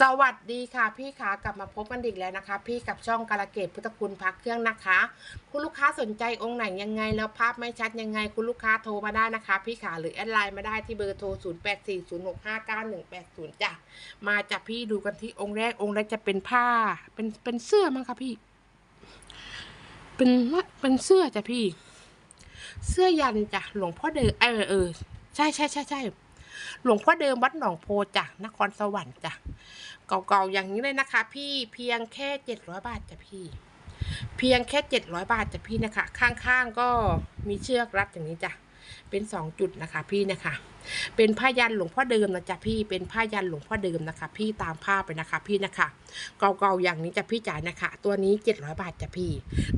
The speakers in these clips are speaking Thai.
สวัสดีค่ะพี่ขากลับมาพบกันอีกแล้วนะคะ พี่กับช่องกาลเกตพุทธคุณพักเครื่องนะคะ คุณลูกค้าสนใจองค์ไหนยังไงแล้วภาพไม่ชัดยังไง คุณลูกค้าโทรมาได้นะคะ พี่ขาหรือแอดไลน์มาได้ที่เบอร์โทร 0 8 4 0 6 5 9 1 8 0 จ้ะ มาจากพี่ดูกันที่องค์แรกองค์แรกจะเป็นผ้า เป็นเป็นเสื้อมั้งคะพี่ เป็นเป็นเสื้อจ้ะพี่ เสื้อยันจ้ะหลวงพ่อเดิมเออเออใช่ใช่ใช่ใช่ หลวงพ่อเดิมวัดหนองโพจ้ะนครสวรรค์จ้ะเก่าๆอย่างนี้เลยนะคะ พี่เพียงแค่เจ็ดร้อยบาทจ้ะพี่ เพียงแค่เจ็ดร้อยบาทจ้ะพี่นะคะ ข้างๆก็มีเชือกรัดอย่างนี้จ้ะเป็นสองจุดนะคะพี่นะคะ เป็นผ้ายันหลวงพ่อเดิมนะจ๊ะพี่ เป็นผ้ายันหลวงพ่อเดิมนะคะ พี่ตามภาพไปนะคะ พี่นะคะเก่าๆอย่างนี้จ้ะพี่จ๋านะคะ ตัวนี้เจ็ดร้อยบาทจ้ะพี่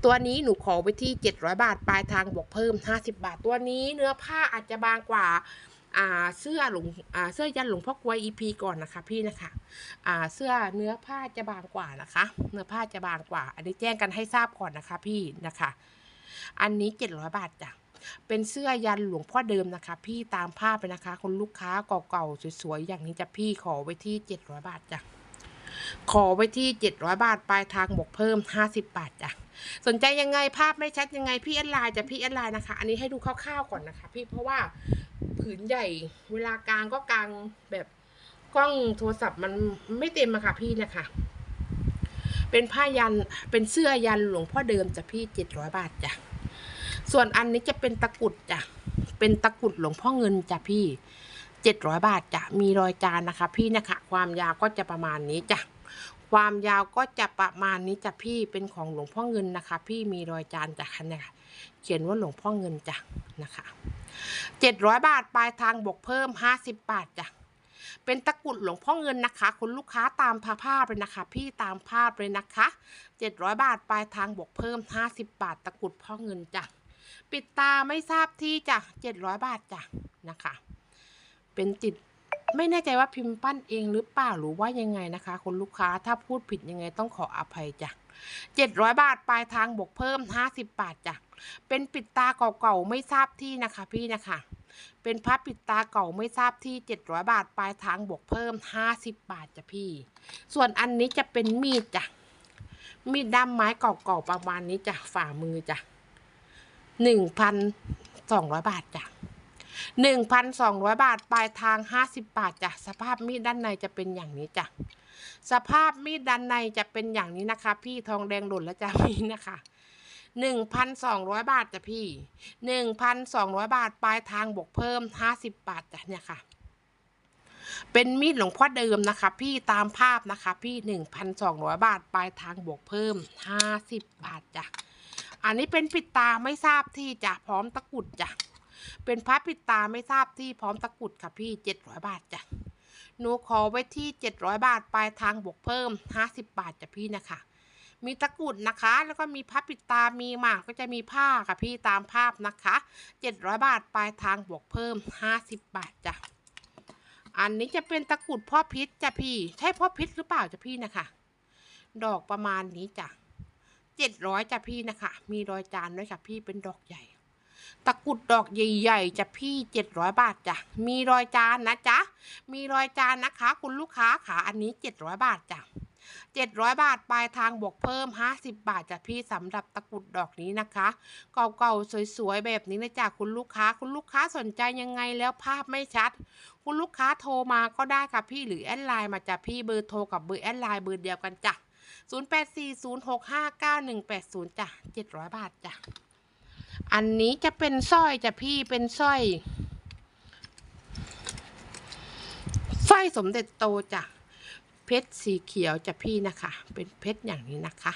ตัวนี้หนูขอไว้ที่เจ็ดร้อยบาทปลายทางบวกเพิ่มห้าสิบาท ตัวนี้เนื้อผ้าอาจจะบางกว่า อ่าเสื้อหลวงอ่าเสื้อยันหลวงพ่อกล้วย EP ก่อนนะคะพี่นะคะอ่าเสื้อเนื้อผ้าจะบางกว่านะคะ เนื้อผ้าจะบางกว่า อันนี้แจ้งกันให้ทราบก่อนนะคะพี่นะคะ อันนี้เจ็ดร้อยบาทจ้ะเป็นเสื้อยันหลวงพ่อเดิมนะคะ พี่ตามภาพไปนะคะคนลูกค้าเก่าๆสวยๆอย่างนี้จะพี่ขอไว้ที่เจ็ดร้อยบาทจ้ะ ขอไว้ที่เจ็ดร้อยบาท ปลายทางบวกเพิ่มห้าสิบบาทจ้ะสนใจยังไงภาพไม่ชัดยังไงพี่แอดไลน์จะพี่แอดไลน์นะคะ อันนี้ให้ดูคร่าวๆก่อนนะคะ พี่เพราะว่าผืนใหญ่เวลากลางก็กลางแบบกล้องโทรศัพท์มันไม่เต็มอะค่ะพี่นะคะเป็นผ้ายันเป็นเสื้อยันหลวงพ่อเดิมจ้ะพี่เจ็ดร้อยบาทจ้ะส่วนอันนี้จะเป็นตะกุดจ้ะเป็นตะกุดหลวงพ่อเงินจ้ะพี่ เจ็ดร้อยบาทจะมีรอยจานนะคะ พี่นะคะ ความยาวก็จะประมาณนี้จ้ะความยาวก็จะประมาณนี้จ้ะพี่เป็นของหลวงพ่อเงินนะคะ พี่มีรอยจานจ้ะคันนี้ค่ะเขียนว่าหลวงพ่อเงินจ้ะนะคะเจ็ดร้อยบาทปลายทางบวกเพิ่มห้าสิบบาทจ้ะเป็นตะกุดหลวงพ่อเงินนะคะ คุณลูกค้าตามภาพภาพเลยนะคะ พี่ตามภาพเลยนะคะเจ็ดร้อยบาทปลายทางบวกเพิ่มห้าสิบบาท ตะกุดพ่อเงินจ้ะปิดตาไม่ทราบที่จ้ะเจ็ดร้อยบาทจ้ะนะคะ เป็นติดไม่แน่ใจว่าพิมพ์ปั้นเองหรือเปล่าหรือว่ายังไงนะคะคุณลูกค้าถ้าพูดผิดยังไงต้องขออภัยจ้ะเจ็ดร้อยบาทปลายทางบวกเพิ่มห้าสิบบาทจ้ะเป็นปิดตาเก่าๆไม่ทราบที่นะคะพี่นะคะเป็นพับปิดตาเก่าไม่ทราบที่ 700 บาทปลายทางบวกเพิ่ม 50 บาทจ้ะพี่ ส่วนอันนี้จะเป็นมีดจ้ะ มีดด้ามไม้เก่าๆประมาณนี้จ้ะฝ่ามือจ้ะ 1,200 บาทจ้ะ 1,200 บาท ปลายทาง 50 บาทจ้ะ สภาพมีดด้านในจะเป็นอย่างนี้จ้ะ สภาพมีดด้านในจะเป็นอย่างนี้นะคะ พี่ทองแดงหล่นแล้วจ้ะพี่นะคะหนึ่งพันสองร้อยบาทจ้ะพี่หนึ่งพันสองร้อยบาท ปลายทางบวกเพิ่มห้าสิบบาทจ้ะเนี่ยค่ะ เป็นมีดหลวงพ่อเดิมนะคะ พี่ตามภาพนะคะ พี่หนึ่งพันสองร้อยบาท ปลายทางบวกเพิ่มห้าสิบบาทจ้ะ อันนี้เป็นปิดตาไม่ทราบที่จ้ะพร้อมตะกุดจ้ะ เป็นพระปิดตาไม่ทราบที่พร้อมตะกรุดค่ะพี่เจ็ดร้อยบาทจ้ะหนูขอไว้ที่เจ็ดร้อยบาทปลายทางบวกเพิ่มห้าสิบบาทจ้ะพี่นะคะ มีตะกรุดนะคะ แล้วก็มีพับปิดตา มีหมากก็จะมีผ้าค่ะพี่ตามภาพนะคะ700บาทปลายทางบวกเพิ่ม50บาทจ้ะอันนี้จะเป็นตะกรุดพ่อพิษจ้ะพี่ ใช่พ่อพิษหรือเปล่าจ้ะพี่นะคะ ดอกประมาณนี้จ้ะ700จ้ะพี่นะคะ มีรอยจานด้วยค่ะพี่เป็นดอกใหญ่ ตะกรุดดอกใหญ่ๆจะพี่700บาทจ้ะ มีรอยจานนะจ๊ะ มีรอยจานนะคะ คุณลูกค้าขาอันนี้700บาทจ้ะ700บาทปลายทางบวกเพิ่ม50บาทจากพี่สำหรับตะกรุดดอกนี้นะคะ เก่าๆสวยๆแบบนี้นะจ๊ะคุณลูกค้า คุณลูกค้าสนใจยังไงแล้วภาพไม่ชัด คุณลูกค้าโทรมาก็ได้ค่ะพี่หรือแอดไลน์มาจากพี่เบอร์โทรกับเบอร์แอดไลน์เบอร์เดียวกันจ้ะ0840659180จ้ะ700 บาทจ้ะ อันนี้จะเป็นสร้อยจ้ะพี่เป็นสร้อยสร้อยสมเด็จโตจ้ะเพชรสีเขียวจะพี่นะคะ เป็นเพชรอย่างนี้นะคะ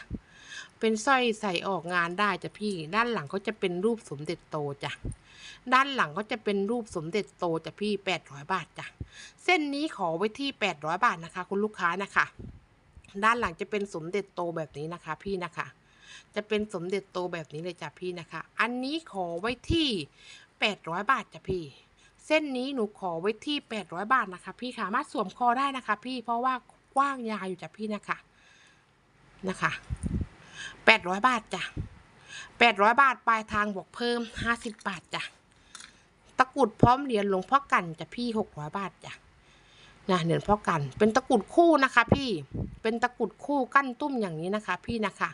เป็นสร้อยใส่ออกงานได้จะพี่ ด้านหลังก็จะเป็นรูปสมเด็จโตจ้ะด้านหลังก็จะเป็นรูปสมเด็จโตจะพี่แปดร้อยบาทจ้ะเส้นนี้ขอไว้ที่แปดร้อยบาทนะคะ คุณลูกค้านะคะ ด้านหลังจะเป็นสมเด็จโตแบบนี้นะคะ พี่นะคะ จะเป็นสมเด็จโตแบบนี้เลยจ้ะพี่นะคะ อันนี้ขอไว้ที่แปดร้อยบาทจ้ะพี่ เส้นนี้หนูขอไว้ที่แปดร้อยบาทนะคะ พี่สามารถสวมคอได้นะคะ พี่เพราะว่ากว้างยาวอยู่จ้ะพี่นะคะนะคะแปดร้อยบาทจ้ะแปดร้อยบาทปลายทางบวกเพิ่มห้าสิบบาทจ้ะตะกุดพร้อมเหรียญหลวงพ่อกันจ้ะพี่หกร้อยบาทจ้ะ นะเหรียญพ่อกัน เป็นตะกุดคู่นะคะพี่เป็นตะกุดคู่กั้นตุ้มอย่างนี้นะคะ พี่นะคะ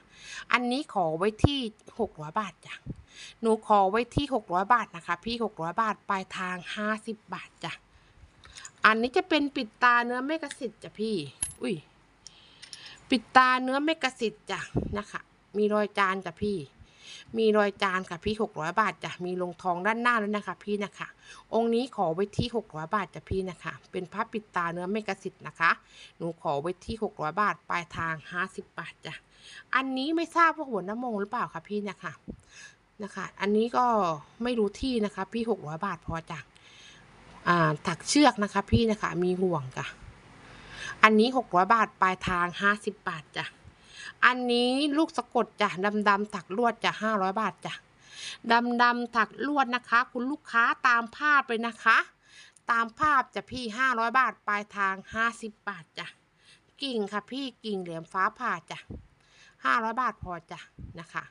อันนี้ขอไว้ที่หกร้อยบาทจ้ะหนูขอไว้ที่หกร้อยบาทนะคะ พี่หกร้อยบาทปลายทางห้าสิบบาทจ้ะอันนี้จะเป็นปิดตาเนื้อเมกะสิทธิ์จ้ะพี่ อุ้ยปิดตาเนื้อเมกะสิทธิ์จ้ะนะคะ มีรอยจานจ้ะพี่ มีรอยจานค่ะพี่หกร้อยบาทจ้ะมีลงทองด้านหน้าแล้วนะคะ พี่นะคะ องค์นี้ขอไว้ที่หกร้อยบาทจ้ะพี่นะคะ เป็นพระปิดตาเนื้อเมกะสิทธิ์นะคะ หนูขอไว้ที่หกร้อยบาทปลายทางห้าสิบาทจ้ะอันนี้ไม่ทราบว่าหัวน้ำมงหรือเปล่าคะพี่นะคะนะคะ อันนี้ก็ไม่รู้ที่นะคะ พี่หกร้อยบาทพอจ้ะอ่าถักเชือกนะคะ พี่นะคะมีห่วงจ้ะอันนี้หกร้อยบาทปลายทางห้าสิบบาทจ้ะ อันนี้ลูกสะกดจ้ะดำดำๆถักลวดจ้ะห้าร้อยบาทจ้ะดำดำๆถักลวดนะคะ คุณลูกค้าตามภาพเลยนะคะ ตามภาพจะพี่ห้าร้อยบาทปลายทางห้าสิบบาทจ้ะกิ่งค่ะพี่กิ่งเหลี่ยมฟ้าผ่าจ้ะห้าร้อยบาทพอจ้ะนะคะ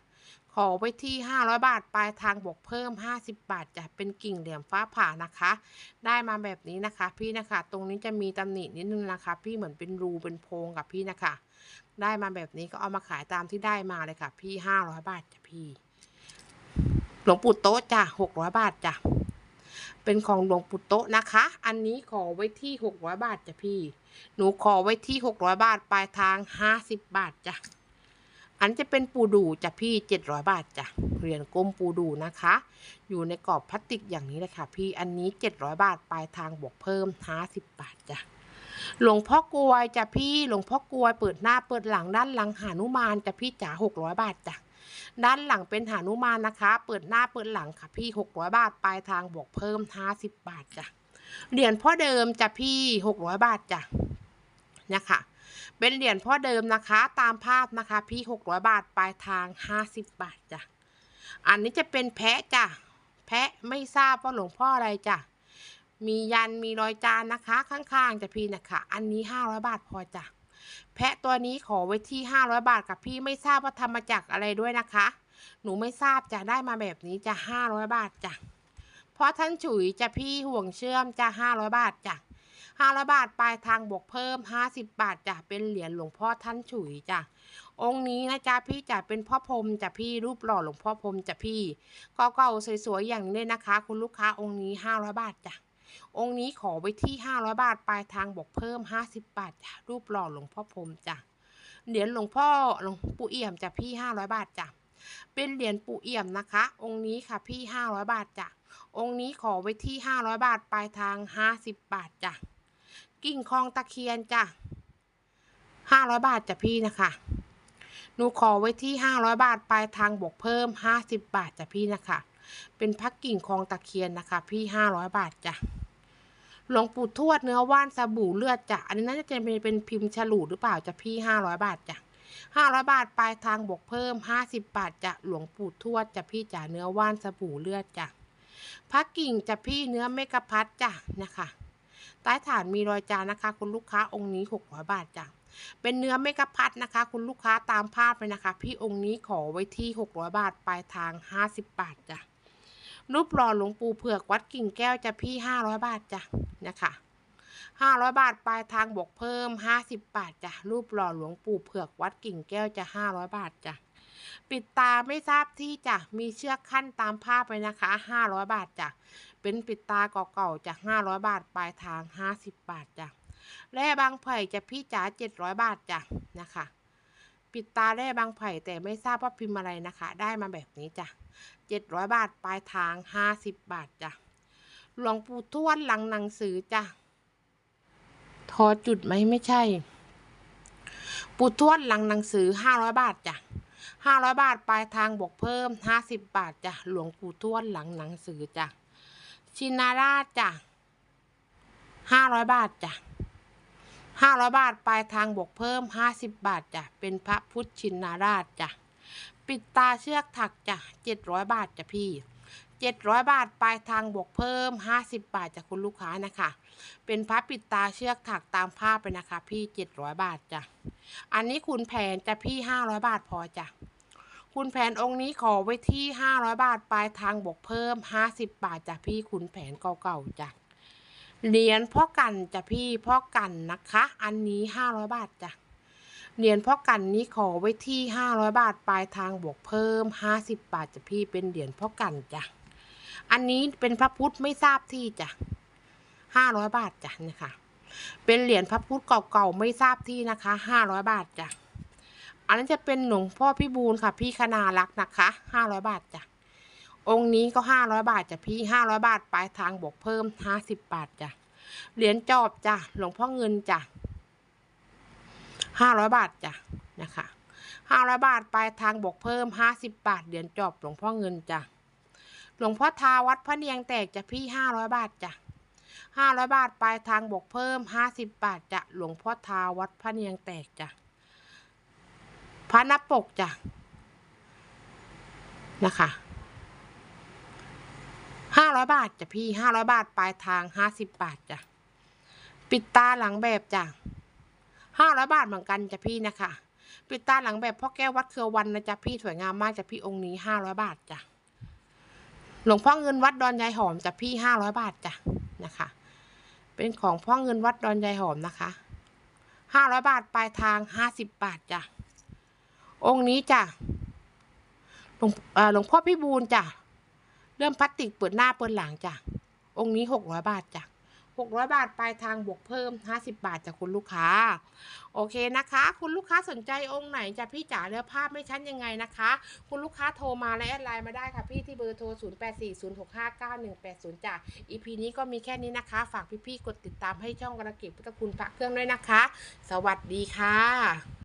ขอไว้ที่ห้าร้อยบาท ปลายทางบวกเพิ่มห้าสิบบาทจะเป็นกิ่งเหลี่ยมฟ้าผ่านะคะ ได้มาแบบนี้นะคะ พี่นะคะ ตรงนี้จะมีตำหนินิดนึงนะคะ พี่เหมือนเป็นรูเป็นโพรงกับพี่นะคะ ได้มาแบบนี้ก็เอามาขายตามที่ได้มาเลยค่ะ พี่ห้าร้อยบาทจ้ะพี่ หลวงปู่โต๊ะจ้ะหกร้อยบาทจ้ะ เป็นของหลวงปู่โต๊ะนะคะ อันนี้ขอไว้ที่หกร้อยบาทจ้ะพี่ หนูขอไว้ที่หกร้อยบาท ปลายทางห้าสิบบาทจ้ะ อันจะเป็นปูดูจ้ะพี่เจ็ดร้อยบาทจ้ะเหรียญกลมปูดูนะคะ อยู่ในกรอบพลาสติกอย่างนี้เลยค่ะ พี่อันนี้เจ็ดร้อยบาทปลายทางบวกเพิ่มห้าสิบบาทจ้ะหลวงพ่อกลวยจ้ะพี่หลวงพ่อกลวยเปิดหน้าเปิดหลังด้านหลังหานุมานจ้ะพี่จ๋าหกร้อยบาทจ้ะด้านหลังเป็นหานุมานนะคะ เปิดหน้าเปิดหลังค่ะพี่หกร้อยบาทปลายทางบวกเพิ่มห้าสิบบาทจ้ะเหรียญพ่อเดิมจ้ะพี่หกร้อยบาทจ้ะนะคะ เป็นเหรียญพ่อเดิมนะคะ ตามภาพนะคะพี่หกร้อยบาทปลายทางห้าสิบบาทจ้ะอันนี้จะเป็นแพะจ้ะแพะไม่ทราบว่าหลวงพ่ออะไรจ้ะมียันมีรอยจานนะคะ ข้างๆจะพี่นะคะ อันนี้ห้าร้อยบาทพอจ้ะแพะตัวนี้ขอไว้ที่ห้าร้อยบาทกับพี่ไม่ทราบว่าทำมาจากอะไรด้วยนะคะ หนูไม่ทราบจะได้มาแบบนี้จะห้าร้อยบาทจ้ะเพราะท่านฉุยจะพี่ห่วงเชื่อมจะห้าร้อยบาทจ้ะ ห้าร้อยบาทปลายทางบวกเพิ่มห้าสิบบาทจ้ะเป็นเหรียญหลวงพ่อท่านฉุยจ้ะองค์นี้นะจ๊ะพี่จะเป็นพ่อพรมจ้ะพี่รูปหล่อหลวงพ่อพรมจ้ะพี่ก็เก่าสวยๆอย่างนี้เลยนะคะ คุณลูกค้าองค์นี้ห้าร้อยบาทจ้ะองค์นี้ขอไว้ที่ห้าร้อยบาทปลายทางบวกเพิ่มห้าสิบบาทจ้ะรูปหล่อหลวงพ่อพรมจ้ะเหรียญหลวงพ่อหลวงปู่เอี่ยมจ้ะพี่ห้าร้อยบาทจ้ะเป็นเหรียญปู่เอี่ยมนะคะ องค์นี้ค่ะพี่ห้าร้อยบาทจ้ะองค์นี้ขอไว้ที่ห้าร้อยบาทปลายทางห้าสิบบาทจ้ะ กิ่งคลองตะเคียนจ้ะห้าร้อยบาทจ้ะพี่นะคะหนูขอไว้ที่ห้าร้อยบาทปลายทางบวกเพิ่มห้าสิบบาทจ้ะพี่นะคะ เป็นพักกิ่งคลองตะเคียนนะคะ พี่ห้าร้อยบาทจ้ะหลวงปู่ทวดเนื้อว่านสบู่เลือดจ้ะอันนี้น่าจะเป็นเป็นพิมพ์ฉลูหรือเปล่าจ้ะพี่ห้าร้อยบาทจ้ะห้าร้อยบาทปลายทางบวกเพิ่มห้าสิบบาทจ้ะหลวงปู่ทวดจ้ะพี่จ๋าเนื้อว่านสบู่เลือดจ้ะพักกิ่งจ้ะพี่เนื้อเมกะพัดจ้ะนะคะ ใต้ฐานมีรอยจานนะคะ คุณลูกค้าองค์นี้หกร้อยบาทจ้ะเป็นเนื้อเมกะพัดนะคะ คุณลูกค้าตามภาพเลยนะคะ พี่องค์นี้ขอไว้ที่หกร้อยบาท ปลายทางห้าสิบบาทจ้ะรูปหล่อหลวงปู่เผือกวัดกิ่งแก้วจะพี่ห้าร้อยบาทจ้ะนะคะห้าร้อยบาท ปลายทางบวกเพิ่มห้าสิบบาทจ้ะรูปหล่อหลวงปู่เผือกวัดกิ่งแก้วจะห้าร้อยบาทจ้ะ ปิดตาไม่ทราบที่จ้ะมีเชือกขั้นตามภาพไปนะคะห้าร้อยบาทจ้ะเป็นปิดตาเก่าๆจากห้าร้อยบาทปลายทางห้าสิบบาทจ้ะแร่บางไผ่จะพี่จ๋าเจ็ดร้อยบาทจ้ะนะคะ ปิดตาแร่บางไผ่แต่ไม่ทราบว่าพิมพ์อะไรนะคะ ได้มาแบบนี้จ้ะเจ็ดร้อยบาทปลายทางห้าสิบบาทจ้ะหลวงปู่ทวดหลังหนังสือจ้ะทอจุดไหมไม่ใช่ ปู่ทวดหลังหนังสือห้าร้อยบาทจ้ะ ห้าร้อยบาทปลายทางบวกเพิ่มห้าสิบบาทจ้ะหลวงปู่ทวดหลังหนังสือจ้ะชินาราชจ้ะห้าร้อยบาทจ้ะห้าร้อยบาทปลายทางบวกเพิ่มห้าสิบบาทจ้ะเป็นพระพุทธชินาราชจ้ะปิดตาเชือกถักจ้ะเจ็ดร้อยบาทจ้ะพี่เจ็ดร้อยบาทปลายทางบวกเพิ่มห้าสิบบาทจากคุณลูกค้านะคะ เป็นพระปิดตาเชือกถักตามภาพไปนะคะ พี่เจ็ดร้อยบาทจ้ะ อันนี้คุณแผนจะพี่ห้าร้อยบาทพอจ้ะ คุณแผนองค์นี้ขอไว้ที่ห้าร้อยบาท ปลายทางบวกเพิ่มห้าสิบบาทจ้ะพี่คุณแผนเก่าๆจ้ะเหรียญพ่อกันจ้ะพี่พ่อกันนะคะ อันนี้ห้าร้อยบาทจ้ะเหรียญพ่อกันนี้ขอไว้ที่ห้าร้อยบาท ปลายทางบวกเพิ่มห้าสิบบาทจ้ะพี่เป็นเหรียญพ่อกันจ้ะอันนี้เป็นพระพุทธไม่ทราบที่จ้ะห้าร้อยบาทจ้ะนี่ค่ะเป็นเหรียญพระพุทธเก่าๆไม่ทราบที่นะคะห้าร้อยบาทจ้ะ อันนั้นจะเป็นหลวงพ่อพี่บูลค่ะ พี่คณารักนะคะห้าร้อยบาทจ้ะองค์นี้ก็ห้าร้อยบาทจ้ะพี่ห้าร้อยบาทปลายทางบวกเพิ่มห้าสิบบาทจ้ะเหรียญจอบจ้ะหลวงพ่อเงินจ้ะห้าร้อยบาทจ้ะนะคะห้าร้อยบาทปลายทางบวกเพิ่มห้าสิบบาทเหรียญจอบหลวงพ่อเงินจ้ะหลวงพ่อทาวัดพระเนียงแตกจ้ะพี่ห้าร้อยบาทจ้ะห้าร้อยบาทปลายทางบวกเพิ่มห้าสิบบาทจ้ะหลวงพ่อทาวัดพระเนียงแตกจ้ะ พระนับปกจ้ะนะคะห้าร้อยบาทจ้ะพี่ห้าร้อยบาทปลายทางห้าสิบบาทจ้ะปิดตาหลังแบบจ้ะห้าร้อยบาทเหมือนกันจ้ะพี่นะคะ ปิดตาหลังแบบพ่อแก้ววัดเครือวันนะจ๊ะพี่สวยงามมากจ้ะพี่องค์นี้ห้าร้อยบาทจ้ะหลวงพ่อเงินวัดดอนยายหอมจ้ะพี่ห้าร้อยบาทจ้ะนะคะ เป็นของพ่อเงินวัดดอนยายหอมนะคะห้าร้อยบาทปลายทางห้าสิบบาทจ้ะ องค์นี้จ้ะหลวงหลวงพ่อพี่บูลจ้ะเริ่มพลาสติกเปิดหน้าเปิดหลังจ้ะองค์นี้หกร้อยบาทจ้ะหกร้อยบาทปลายทางบวกเพิ่มห้าสิบาทจากคุณลูกค้า โอเคนะคะ คุณลูกค้าสนใจองค์ไหนจะพี่จ๋าเลือกภาพไม่ชัดยังไงนะคะ คุณลูกค้าโทรมาและแอดไลน์มาได้ค่ะพี่ที่เบอร์โทร 0 8 4 0 6 5 9 1 8 0จ้ะ EP นี้ก็มีแค่นี้นะคะ ฝากพี่ๆกดติดตามให้ช่องกระก็บพุทธคุณพระเครื่องด้วยนะคะ สวัสดีค่ะ